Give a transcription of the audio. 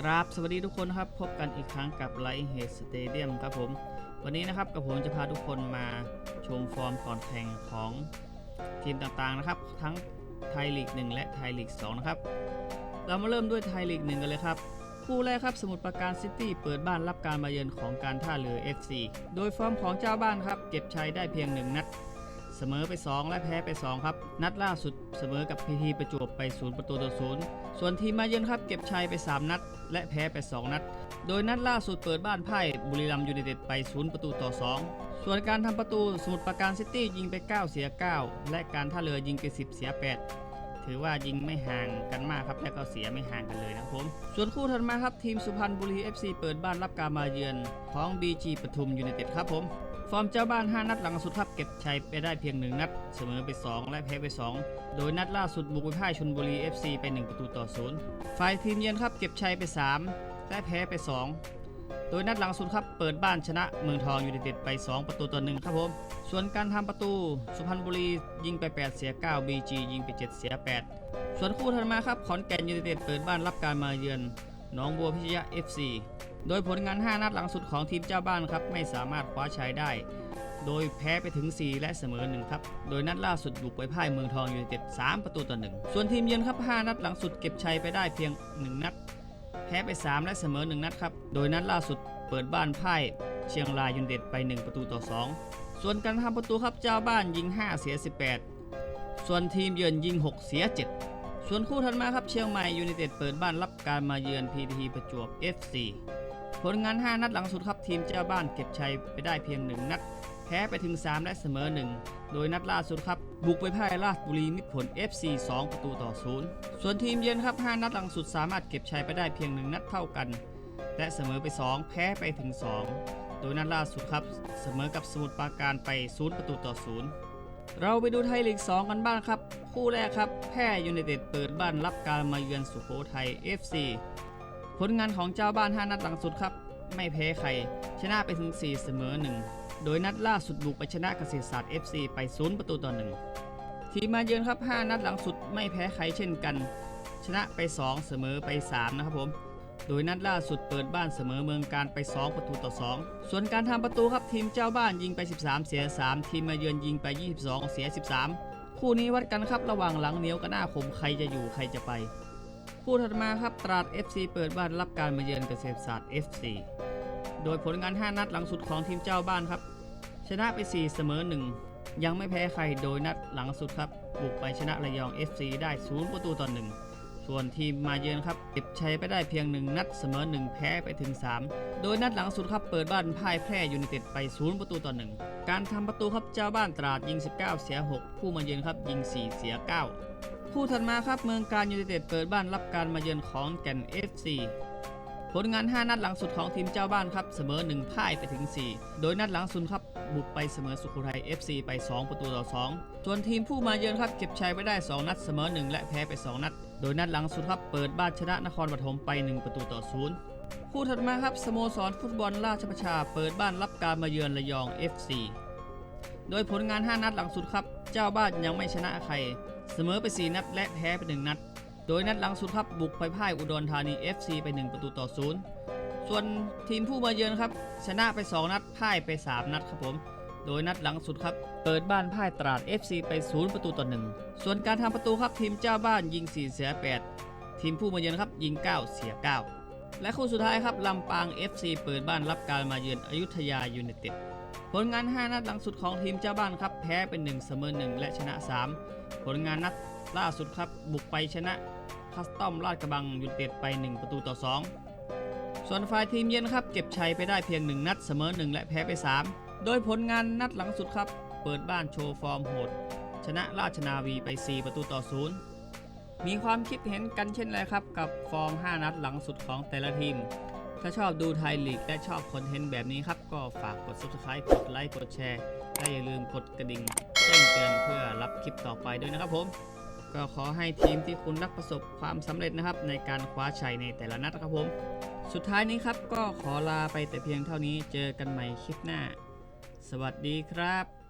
กราบสวัสดีทุกคนครับ พบกันอีกครั้งกับไลท์เฮดสเตเดียมครับผม วันนี้นะครับกับผมจะพาทุกคนมาชมฟอร์มก่อนแข่งของทีมต่างๆนะครับ ทั้งไทยลีก 1 และไทยลีก 2 นะครับ เรามาเริ่มด้วยไทยลีก 1 กันเลยครับ คู่แรกครับสมุทรปราการซิตี้เปิดบ้านรับการมาเยือนของการท่าเรือ FC โดยฟอร์มของเจ้าบ้านครับ เก็บชัยได้เพียง 1 นัด เสมอไป 2 และแพ้ไป 2 ครับ นัดล่าสุดเสมอกับพีทีประจวบไป 0 ประตูต่อ0ส่วนทีมมาเยือนครับเก็บชัยไป 3 นัด และแพ้ไป 2 นัด โดยนัดล่าสุดเปิดบ้านพ่ายบุรีรัมยูไนเต็ดไป 0 ประตูต่อ 2 ส่วนการทำประตูสมุทรปราการซิตี้ยิงไป 9 เสีย 9 และการท่าเรือยิงไป 10 เสีย 8ถือว่ายิงไม่ห่างกันมากครับและก็เสียไม่ห่างกันเลยนะครับผมส่วนคู่ถัดมาครับทีมสุพรรณบุรี FC เปิดบ้านรับการมาเยือนของ BG ปทุมยูไนเต็ดครับผม ฟอร์มเจ้าบ้าน 5 นัดหลังสุดครับเก็บชัยไปได้เพียง 1 นัด เสมอไป 2 และแพ้ไป 2 โดยนัดล่าสุดบุกไปพ่ายชนบุรี FC ไป 1 ประตูต่อ0ฝ่ายทีมเยือนครับเก็บชัยไป 3 และแพ้ไป 2 โดยนัดหลังสุดครับเปิดบ้านชนะเมืองทองยูไนเต็ดไป 2 ประตูต่อ1ครับผม ส่วนการทำประตูสุพรรณบุรียิงไป 8 เสีย 9 BG ยิงไป 7 เสีย 8 ส่วนคู่ถัดมาครับขอนแก่นยูไนเต็ดเปิดบ้านรับการมาเยือน หนองบัวพิชยะ FC โดยผลงาน 5 นัดหลังสุดของทีมเจ้าบ้านครับไม่สามารถคว้าชัยได้ โดยแพ้ไปถึง 4 และเสมอ1ครับ โดยนัดล่าสุดบุกไปพ่ายเมืองทองยูไนเต็ด3ประตูต่อ1ส่วนทีมเยือนครับ 5 นัดหลังสุดเก็บชัยไปได้เพียง 1 นัด แพ้ไป 3 และเสมอ 1 นัดครับ โดยนัดล่าสุดเปิดบ้านพ่ายเชียงรายยูไนเต็ดไป 1 ประตูต่อ 2 ส่วนการทำประตูครับเจ้าบ้านยิง 5 เสีย 18 ส่วนทีมเยือนยิง 6 เสีย 7 ส่วนคู่ถัดมาครับเชียงใหม่ยูไนเต็ดเปิดบ้านรับการมาเยือน PTT ประจวบ FC ผลงาน 5 นัดหลังสุดครับทีมเจ้าบ้านเก็บชัยไปได้เพียง 1 นัด แพ้ไปถึง 3 และเสมอ 1 โดยนัดล่าสุดครับ บุกไปพ่ายราชบุรีมิตรผล FC 2 ประตูต่อ 0 ส่วนทีมเยือนครับ 5 นัดหลังสุดสามารถเก็บชัยไปได้เพียง 1 นัดเท่ากัน และเสมอไป 2 แพ้ไปถึง 2 โดยนัดล่าสุดครับเสมอกับสมุทรปราการไป 0 ประตูต่อ 0 เราไปดูไทยลีก 2 กันบ้างครับ คู่แรกครับ แพร่ยูไนเต็ดเปิดบ้านรับการมาเยือนสุโขทัย FC ผลงานของเจ้าบ้าน 5 นัดหลังสุดครับ ไม่แพ้ใคร ชนะไปถึง 4 เสมอ 1 โดยนัดล่าสุดบุกไปชนะเกษตรศาสตร์ FC ไป 0 ประตูต่อ 1 ทีมมาเยือนครับ 5 นัดหลังสุดไม่แพ้ใครเช่นกัน ชนะไป 2 เสมอไป 3 นะครับผม โดยนัดล่าสุดเปิดบ้านเสมอเมืองการไป 2 ประตูต่อ 2 ส่วนการทำประตูครับทีมเจ้าบ้านยิงไป 13 เสีย 3 ทีมมาเยือนยิงไป 22 เสีย 13 คู่นี้วัดกันครับระหว่างหลังเหนียวกับหน้าคมใครจะอยู่ใครจะไป คู่ถัดมาครับตราด FC เปิดบ้านรับการมาเยือนเกษตรศาสตร์ FC โดยผลงาน 5 นัดหลังสุดของทีมเจ้าบ้านครับ ชนะไป 4 เสมอ 1 ยังไม่แพ้ใครโดยนัดหลังสุดครับ บุกไปชนะระยอง FC ได้ 0 ประตูต่อ 1 ส่วนทีมมาเยือนครับเก็บชัยไปได้เพียง 1 นัดเสมอ 1 แพ้ไปถึง 3 โดยนัดหลังสุดครับเปิดบ้านพ่ายแพ้ยูไนเต็ดไป 0 ประตูต่อ 1 การทำประตูครับเจ้าบ้านตราดยิง 19 เสีย 6 ผู้มาเยือนครับยิง 4 เสีย 9 คู่ถัดมาครับเมืองการยูไนเต็ดเปิดบ้านรับการมาเยือนของแก่น FC ผลงาน 5 นัดหลังสุดของทีมเจ้าบ้านครับเสมอ 1 พ่ายไปถึง 4 โดยนัดหลังสุดครับบุกไปเสมอสุโขทัย FC ไป 2 ประตูต่อ 2 ส่วนทีมผู้มาเยือนครับเก็บชัยไปได้ 2 นัดเสมอ 1 และแพ้ไป 2 นัด โดยนัดหลังสุดครับเปิดบ้านชนะนครปฐมไป 1 ประตูต่อ 0 คู่ถัดมาครับสโมสรฟุตบอลราชประชา เปิดบ้านรับการมาเยือนระยอง FC โดยผลงาน 5 นัดหลังสุดครับ เจ้าบ้านยังไม่ชนะใคร เสมอไป 4 นัด และแพ้ไป 1 นัด โดยนัดหลังสุดครับบุกไปพ่ายอุดรธานี FC ไป 1 ประตูต่อ0ส่วนทีมผู้มาเยือนครับ ชนะไป 2 นัดพ่ายไป 3 นัดครับผม โดยนัดหลังสุดครับเปิดบ้านพ่ายตราด FC ไป 0 ประตูต่อ 1 ส่วนการทำประตูครับทีมเจ้าบ้านยิง 4 เสีย 8 ทีมผู้มาเยือนครับยิง 9 เสีย 9 และคู่สุดท้ายครับลำปาง FC เปิดบ้านรับการมาเยือนอยุธยายูไนเต็ดผลงาน 5 นัดหลังสุดของทีมเจ้าบ้านครับแพ้เป็น 1 เสมอ 1 และชนะ 3 ผลงานนัดล่าสุดครับบุกไปชนะ คัสตอมลาดกระบังยูเต็ดไป 1 ประตูต่อ 2 ส่วนฝ่ายทีมเยือนครับเก็บชัยไปได้เพียง 1 นัดเสมอ 1 และแพ้ไป 3 โดยผลงานนัดหลังสุดครับ เปิดบ้านโชว์ฟอร์มโหด ชนะราชนาวีไป 4 ประตูต่อ 0 มีความคิดเห็นกันเช่นไรครับ กับฟอร์ม 5 นัดหลังสุดของแต่ละทีม ถ้าชอบดูไทยลีกและชอบคอนเทนต์แบบนี้ครับก็ฝากกด subscribe กดไลค์กดแชร์และอย่าลืมกดกระดิ่งแจ้งเตือนเพื่อรับคลิปต่อไปด้วยนะครับผม ก็ขอให้ทีมที่คุณรักประสบความสำเร็จนะครับ ในการคว้าชัยในแต่ละนัดครับผม สุดท้ายนี้ครับก็ขอลาไปแต่เพียงเท่านี้เจอกันใหม่คลิปหน้า สวัสดีครับ